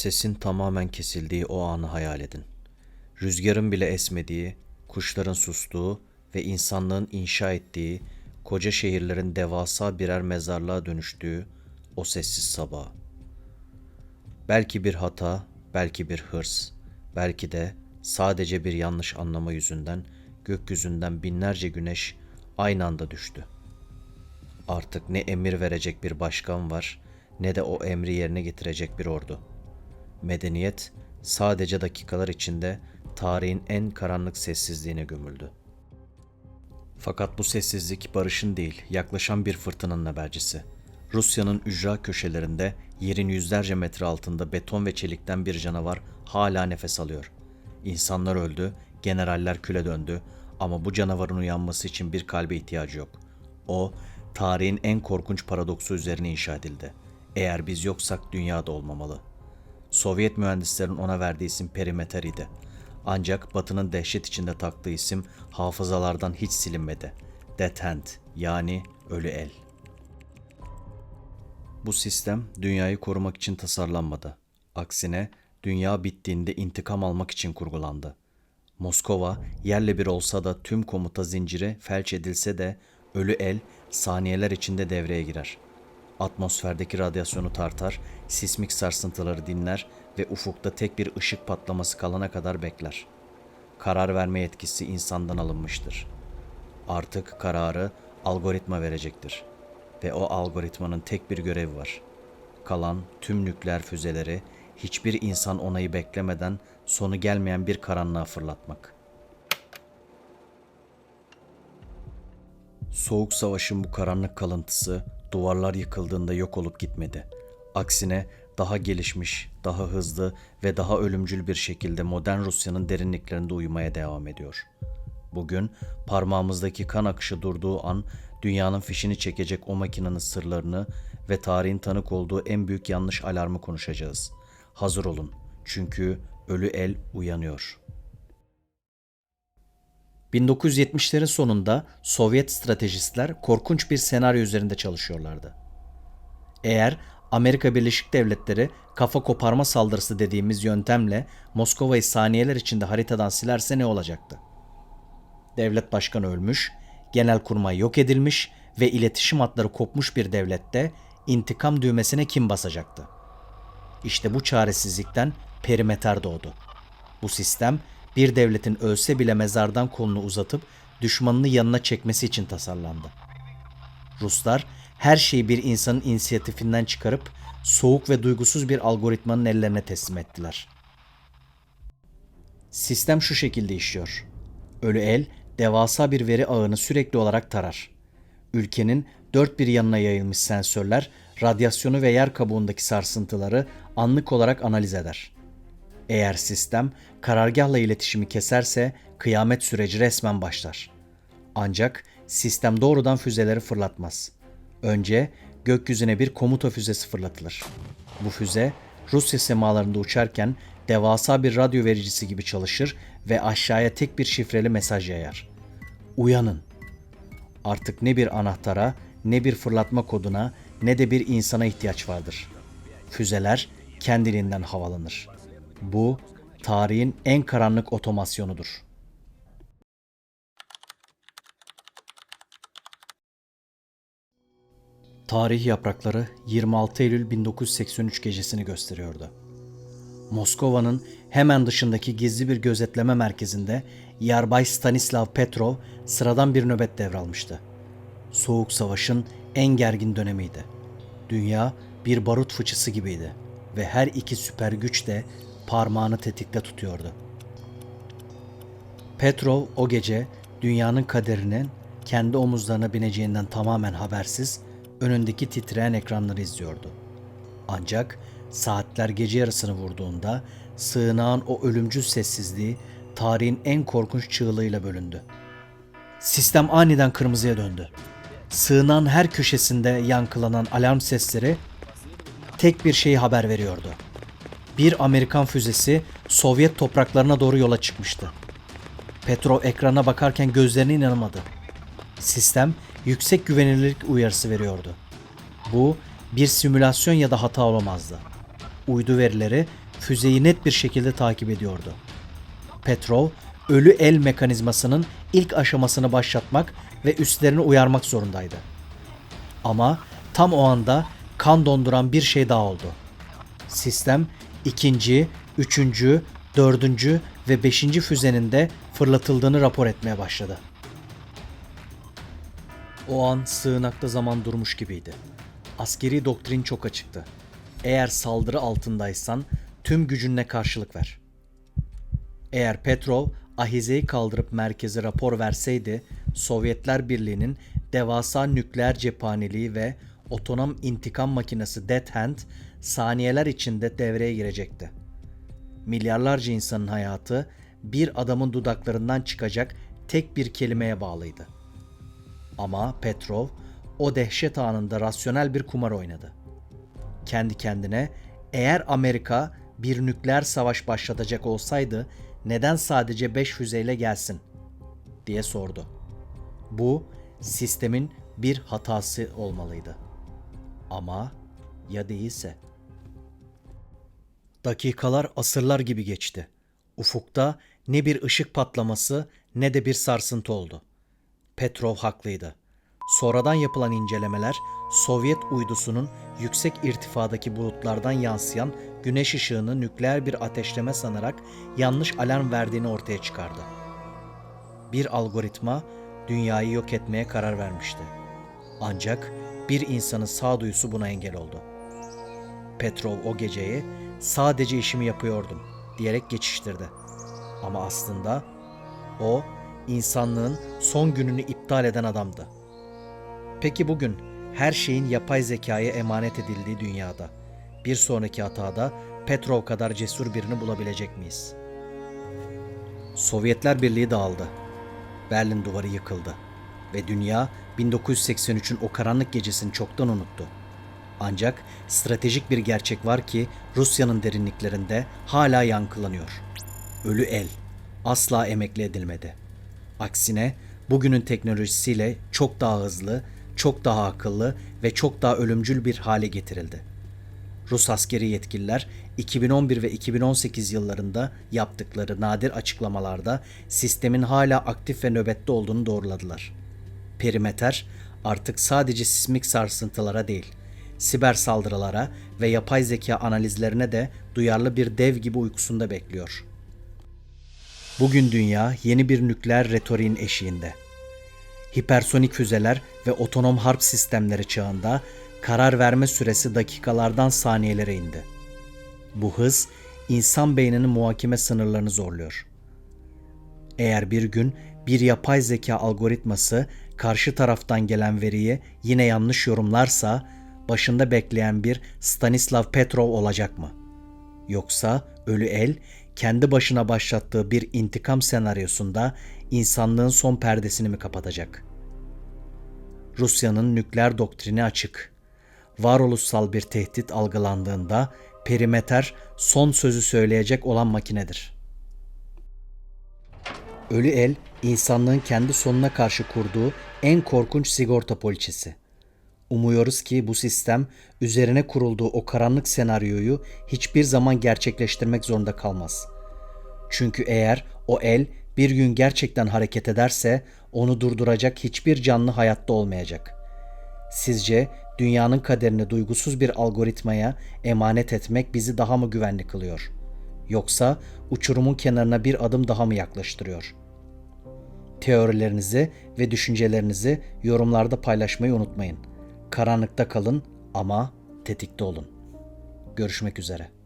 Sesin tamamen kesildiği o anı hayal edin. Rüzgarın bile esmediği, kuşların sustuğu ve insanlığın inşa ettiği, koca şehirlerin devasa birer mezarlığa dönüştüğü o sessiz sabah. Belki bir hata, belki bir hırs, belki de sadece bir yanlış anlama yüzünden gökyüzünden binlerce güneş aynı anda düştü. Artık ne emir verecek bir başkan var ne de o emri yerine getirecek bir ordu. Medeniyet sadece dakikalar içinde tarihin en karanlık sessizliğine gömüldü. Fakat bu sessizlik barışın değil, yaklaşan bir fırtınanın habercisi. Rusya'nın ücra köşelerinde yerin yüzlerce metre altında beton ve çelikten bir canavar hala nefes alıyor. İnsanlar öldü, generaller küle döndü ama bu canavarın uyanması için bir kalbe ihtiyacı yok. O, tarihin en korkunç paradoksu üzerine inşa edildi. Eğer biz yoksak dünya da olmamalı. Sovyet mühendislerin ona verdiği isim perimeter idi. Ancak Batı'nın dehşet içinde taktığı isim hafızalardan hiç silinmedi. Death Hand yani ölü el. Bu sistem dünyayı korumak için tasarlanmadı. Aksine dünya bittiğinde intikam almak için kurgulandı. Moskova yerle bir olsa da tüm komuta zinciri felç edilse de ölü el saniyeler içinde devreye girer. Atmosferdeki radyasyonu tartar, sismik sarsıntıları dinler ve ufukta tek bir ışık patlaması kalana kadar bekler. Karar verme yetkisi insandan alınmıştır. Artık kararı algoritma verecektir. Ve o algoritmanın tek bir görevi var. Kalan tüm nükleer füzeleri hiçbir insan onayı beklemeden sonu gelmeyen bir karanlığa fırlatmak. Soğuk savaşın bu karanlık kalıntısı duvarlar yıkıldığında yok olup gitmedi. Aksine daha gelişmiş, daha hızlı ve daha ölümcül bir şekilde modern Rusya'nın derinliklerinde uyumaya devam ediyor. Bugün parmağımızdaki kan akışı durduğu an dünyanın fişini çekecek o makinenin sırlarını ve tarihin tanık olduğu en büyük yanlış alarmı konuşacağız. Hazır olun çünkü ölü el uyanıyor. 1970'lerin sonunda Sovyet stratejistler korkunç bir senaryo üzerinde çalışıyorlardı. Eğer Amerika Birleşik Devletleri kafa koparma saldırısı dediğimiz yöntemle Moskova'yı saniyeler içinde haritadan silerse ne olacaktı? Devlet başkanı ölmüş, genelkurmay yok edilmiş ve iletişim hatları kopmuş bir devlette intikam düğmesine kim basacaktı? İşte bu çaresizlikten perimeter doğdu. Bu sistem bir devletin ölse bile mezardan kolunu uzatıp düşmanını yanına çekmesi için tasarlandı. Ruslar her şeyi bir insanın inisiyatifinden çıkarıp soğuk ve duygusuz bir algoritmanın ellerine teslim ettiler. Sistem şu şekilde işliyor. Ölü el devasa bir veri ağını sürekli olarak tarar. Ülkenin dört bir yanına yayılmış sensörler radyasyonu ve yer kabuğundaki sarsıntıları anlık olarak analiz eder. Eğer sistem karargahla iletişimi keserse kıyamet süreci resmen başlar. Ancak sistem doğrudan füzeleri fırlatmaz. Önce gökyüzüne bir komuta füzesi fırlatılır. Bu füze Rusya semalarında uçarken devasa bir radyo vericisi gibi çalışır ve aşağıya tek bir şifreli mesaj yayar. Uyanın. Artık ne bir anahtara, ne bir fırlatma koduna, ne de bir insana ihtiyaç vardır. Füzeler kendiliğinden havalanır. Bu tarihin en karanlık otomasyonudur. Tarih yaprakları 26 Eylül 1983 gecesini gösteriyordu. Moskova'nın hemen dışındaki gizli bir gözetleme merkezinde Yarbay Stanislav Petrov sıradan bir nöbet devralmıştı. Soğuk Savaş'ın en gergin dönemiydi. Dünya bir barut fıçısı gibiydi ve her iki süper güç de parmağını tetikte tutuyordu. Petrov o gece dünyanın kaderinin kendi omuzlarına bineceğinden tamamen habersiz önündeki titreyen ekranları izliyordu. Ancak saatler gece yarısını vurduğunda sığınağın o ölümcül sessizliği tarihin en korkunç çığlığıyla bölündü. Sistem aniden kırmızıya döndü. Sığınağın her köşesinde yankılanan alarm sesleri tek bir şeyi haber veriyordu. Bir Amerikan füzesi Sovyet topraklarına doğru yola çıkmıştı. Petrov ekrana bakarken gözlerine inanamadı. Sistem yüksek güvenilirlik uyarısı veriyordu. Bu bir simülasyon ya da hata olamazdı. Uydu verileri füzeyi net bir şekilde takip ediyordu. Petrov, ölü el mekanizmasının ilk aşamasını başlatmak ve üstlerini uyarmak zorundaydı. Ama tam o anda kan donduran bir şey daha oldu. Sistem ikinci, üçüncü, dördüncü ve beşinci füzenin de fırlatıldığını rapor etmeye başladı. O an sığınakta zaman durmuş gibiydi. Askeri doktrin çok açıktı. Eğer saldırı altındaysan tüm gücünle karşılık ver. Eğer Petrov ahizeyi kaldırıp merkeze rapor verseydi Sovyetler Birliği'nin devasa nükleer cephaneliği ve otonom intikam makinesi Death Hand saniyeler içinde devreye girecekti. Milyarlarca insanın hayatı bir adamın dudaklarından çıkacak tek bir kelimeye bağlıydı. Ama Petrov o dehşet anında rasyonel bir kumar oynadı. Kendi kendine eğer Amerika bir nükleer savaş başlatacak olsaydı neden sadece 5 füzeyle gelsin diye sordu. Bu sistemin bir hatası olmalıydı. Ama ya değilse? Dakikalar asırlar gibi geçti. Ufukta ne bir ışık patlaması ne de bir sarsıntı oldu. Petrov haklıydı. Sonradan yapılan incelemeler Sovyet uydusunun yüksek irtifadaki bulutlardan yansıyan güneş ışığını nükleer bir ateşleme sanarak yanlış alarm verdiğini ortaya çıkardı. Bir algoritma dünyayı yok etmeye karar vermişti. Ancak bir insanın sağduyusu buna engel oldu. Petrov o geceyi sadece işimi yapıyordum diyerek geçiştirdi. Ama aslında o insanlığın son gününü iptal eden adamdı. Peki bugün her şeyin yapay zekaya emanet edildiği dünyada bir sonraki hatada Petrov kadar cesur birini bulabilecek miyiz? Sovyetler Birliği dağıldı. Berlin duvarı yıkıldı ve dünya 1983'ün o karanlık gecesini çoktan unuttu. Ancak stratejik bir gerçek var ki Rusya'nın derinliklerinde hala yankılanıyor. Ölü el asla emekli edilmedi. Aksine bugünün teknolojisiyle çok daha hızlı, çok daha akıllı ve çok daha ölümcül bir hale getirildi. Rus askeri yetkililer 2011 ve 2018 yıllarında yaptıkları nadir açıklamalarda sistemin hala aktif ve nöbette olduğunu doğruladılar. Perimeter artık sadece sismik sarsıntılara değil, siber saldırılara ve yapay zeka analizlerine de duyarlı bir dev gibi uykusunda bekliyor. Bugün dünya yeni bir nükleer retoriğin eşiğinde. Hipersonik füzeler ve otonom harp sistemleri çağında karar verme süresi dakikalardan saniyelere indi. Bu hız insan beyninin muhakeme sınırlarını zorluyor. Eğer bir gün bir yapay zeka algoritması karşı taraftan gelen veriyi yine yanlış yorumlarsa başında bekleyen bir Stanislav Petrov olacak mı? Yoksa ölü el kendi başına başlattığı bir intikam senaryosunda insanlığın son perdesini mi kapatacak? Rusya'nın nükleer doktrini açık. Varoluşsal bir tehdit algılandığında perimeter son sözü söyleyecek olan makinedir. Ölü el insanlığın kendi sonuna karşı kurduğu en korkunç sigorta poliçesi. Umuyoruz ki bu sistem üzerine kurulduğu o karanlık senaryoyu hiçbir zaman gerçekleştirmek zorunda kalmaz. Çünkü eğer o el bir gün gerçekten hareket ederse onu durduracak hiçbir canlı hayatta olmayacak. Sizce dünyanın kaderini duygusuz bir algoritmaya emanet etmek bizi daha mı güvenli kılıyor? Yoksa uçurumun kenarına bir adım daha mı yaklaştırıyor? Teorilerinizi ve düşüncelerinizi yorumlarda paylaşmayı unutmayın. Karanlıkta kalın ama tetikte olun. Görüşmek üzere.